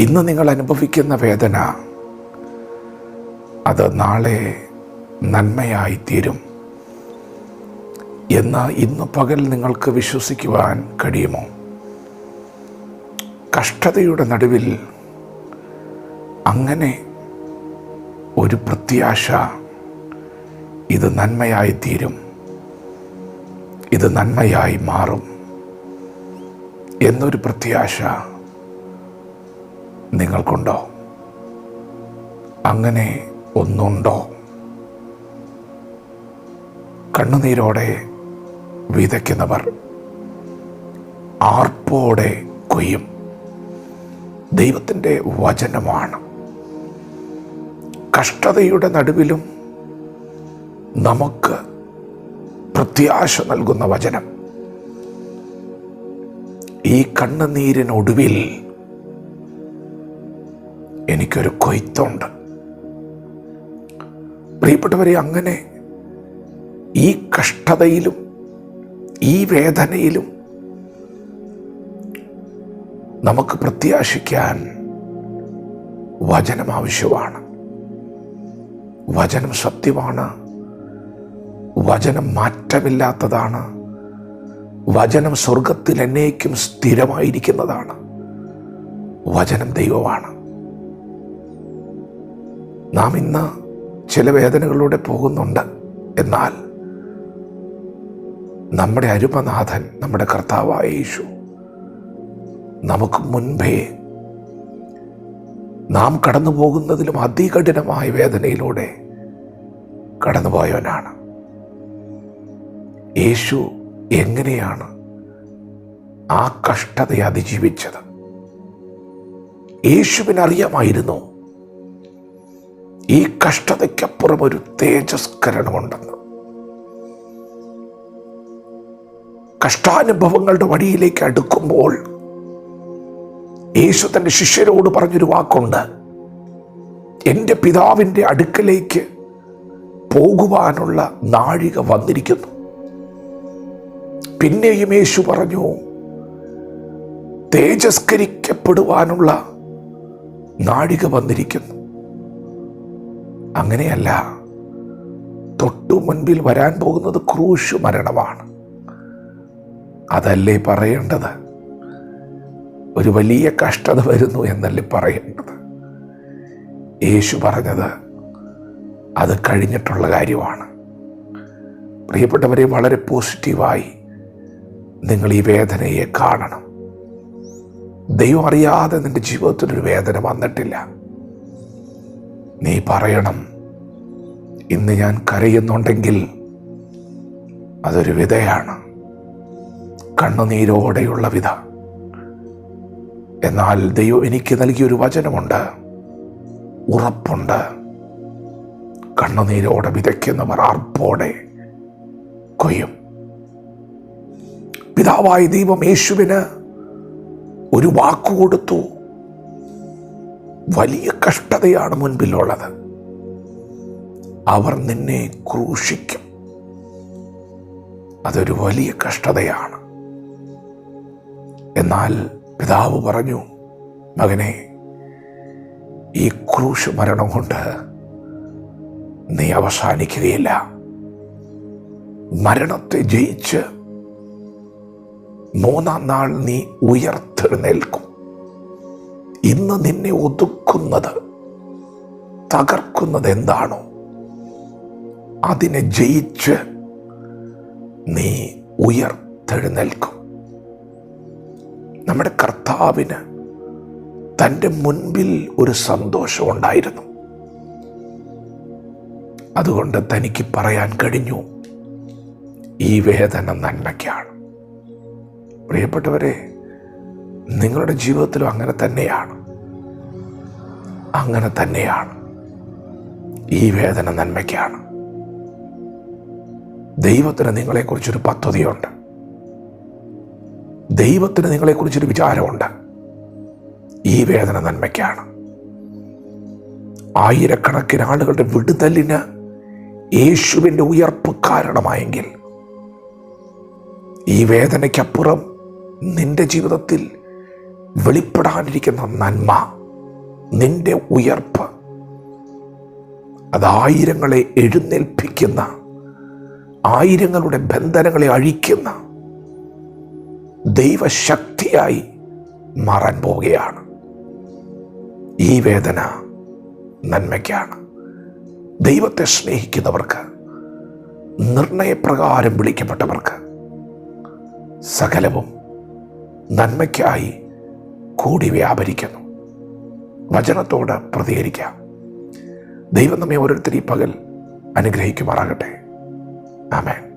ഇന്ന് നിങ്ങൾ അനുഭവിക്കുന്ന വേദന അത് നാളെ നന്മയായി തീരും എന്ന് ഇന്ന് പകൽ നിങ്ങൾക്ക് വിശ്വസിക്കുവാൻ കഴിയുമോ? കഷ്ടതയുടെ നടുവിൽ അങ്ങനെ ഒരു പ്രത്യാശ ഇത് നന്മയായി തീരും ഇത് നന്മയായി മാറും എന്നൊരു പ്രത്യാശ നിങ്ങൾക്കുണ്ടോ? അങ്ങനെ ഒന്നുണ്ടോ? കണ്ണുനീരോടെ വിതയ്ക്കുന്നവർ ആർപ്പോടെ കൊയ്യും. ദൈവത്തിന്റെ വചനമാണ്. കഷ്ടതയുടെ നടുവിലും നമുക്ക് പ്രത്യാശ നൽകുന്ന വചനം. ഈ കണ്ണുനീരിനൊടുവിൽ എനിക്കൊരു കൊയ്ത്തുണ്ട്. പ്രിയപ്പെട്ടവരെ അങ്ങനെ ഈ കഷ്ടതയിലും ഈ വേദനയിലും നമുക്ക് പ്രത്യാശിക്കാൻ വചനം ആവശ്യമാണ്. വചനം സത്യമാണ്. വചനം മാറ്റമില്ലാത്തതാണ്. വചനം സ്വർഗത്തിൽ എന്നേക്കും സ്ഥിരമായിരിക്കുന്നതാണ്. വചനം ദൈവമാണ്. നാം ഇന്ന് ചില വേദനകളിലൂടെ പോകുന്നുണ്ട്. എന്നാൽ നമ്മുടെ അരുമനാഥൻ നമ്മുടെ കർത്താവായ യേശു നമുക്ക് മുൻപേ നാം കടന്നു പോകുന്നതിലും അതികഠിനമായ വേദനയിലൂടെ കടന്നുപോയവനാണ്. യേശു എങ്ങനെയാണ് ആ കഷ്ടതയെ അതിജീവിച്ചത്? യേശുവിനറിയാമായിരുന്നു ഈ കഷ്ടതയ്ക്കപ്പുറം ഒരു തേജസ്കരണമുണ്ടെന്ന്. കഷ്ടാനുഭവങ്ങളുടെ വഴിയിലേക്ക് അടുക്കുമ്പോൾ യേശു തന്റെ ശിഷ്യരോട് പറഞ്ഞൊരു വാക്കുണ്ട്. എന്റെ പിതാവിന്റെ അടുക്കലേക്ക് പോകുവാനുള്ള നാഴിക വന്നിരിക്കുന്നു. പിന്നെയും യേശു പറഞ്ഞു തേജസ്കരിക്കപ്പെടുവാനുള്ള നാഴിക വന്നിരിക്കുന്നു. അങ്ങനെയല്ല. തൊട്ടു മുൻപിൽ വരാൻ പോകുന്നത് ക്രൂശ് മരണമാണ്. അതല്ലേ പറയേണ്ടത്? ഒരു വലിയ കഷ്ടത വരുന്നു എന്നല്ലേ പറയേണ്ടത്? യേശു പറഞ്ഞത് അത് കഴിഞ്ഞിട്ടുള്ള കാര്യമാണ്. പ്രിയപ്പെട്ടവരെ വളരെ പോസിറ്റീവായി നിങ്ങൾ ഈ വേദനയെ കാണണം. ദൈവം അറിയാതെ നിന്റെ ജീവിതത്തിലൊരു വേദന വന്നിട്ടില്ല. നീ പറയണം. ഇന്ന് ഞാൻ കരയുന്നുണ്ടെങ്കിൽ അതൊരു വിധയാണ്. കണ്ണുനീരോടെയുള്ള വിധ. എന്നാൽ ദൈവം എനിക്ക് നൽകിയൊരു വചനമുണ്ട്. ഉറപ്പുണ്ട്. കണ്ണുനീരോടെ വിതയ്ക്കുന്നവർ അർപ്പോടെ കൊയ്യും. പിതാവായ ദൈവം യേശുവിന് ഒരു വാക്കു കൊടുത്തു. വലിയ കഷ്ടതയാണ് മുൻപിലുള്ളത്. അവർ നിന്നെ ക്രൂശിക്കും. അതൊരു വലിയ കഷ്ടതയാണ്. എന്നാൽ പിതാവ് പറഞ്ഞു മകനെ ഈ ക്രൂശ് മരണം കൊണ്ട് നീ അവസാനിക്കുകയില്ല. മരണത്തെ ജയിച്ച് മൂന്നാം നാൾ നീ ഉയർത്തെഴുന്നേൽക്കും. ഇന്ന് നിന്നെ ഒതുക്കുന്നത് തകർക്കുന്നത് എന്താണോ? അതിനെ ജയിച്ച് നീ ഉയർത്തെഴുന്നേൽക്കും. നമ്മുടെ കർത്താവിന് തന്റെ മുൻപിൽ ഒരു സന്തോഷമുണ്ടായിരുന്നു അതുകൊണ്ട് തനിക്ക് പറയാൻ കഴിഞ്ഞു ഈ വേദന നന്മയ്ക്കാണ്. പ്രിയപ്പെട്ടവരെ നിങ്ങളുടെ ജീവിതത്തിലും അങ്ങനെ തന്നെയാണ്. അങ്ങനെ തന്നെയാണ്. ഈ വേദന നന്മയ്ക്കാണ്. ദൈവത്തിന് നിങ്ങളെക്കുറിച്ചൊരു പദ്ധതിയുണ്ട്. ദൈവത്തിന് നിങ്ങളെക്കുറിച്ചൊരു വിചാരമുണ്ട്. ഈ വേദന നന്മയ്ക്കാണ്. ആയിരക്കണക്കിന് ആളുകളുടെ വിടുതലിന് യേശുവിന്റെ ഉയർപ്പ് കാരണമായെങ്കിൽ ഈ വേദനയ്ക്കപ്പുറം നിന്റെ ജീവിതത്തിൽ വെളിപ്പെടാനിരിക്കുന്ന നന്മ നിന്റെ ഉയർപ്പ് അതായിരങ്ങളെ എഴുന്നേൽപ്പിക്കുന്ന ആയിരങ്ങളുടെ ബന്ധനങ്ങളെ അഴിക്കുന്ന ദൈവശക്തിയായി മാറാൻ പോവുകയാണ്. ഈ വേദന നന്മയ്ക്കാണ്. ദൈവത്തെ സ്നേഹിക്കുന്നവർക്ക് നിർണയപ്രകാരം വിളിക്കപ്പെട്ടവർക്ക് സകലവും നന്മയ്ക്കായി കൂടി വ്യാപരിക്കുന്നു. വചനത്തോട് പ്രതികരിക്കാം. ദൈവം നമ്മെ ഓരോരുത്തരും ഈ പകൽ അനുഗ്രഹിക്കുമാറാകട്ടെ. ആമേൻ.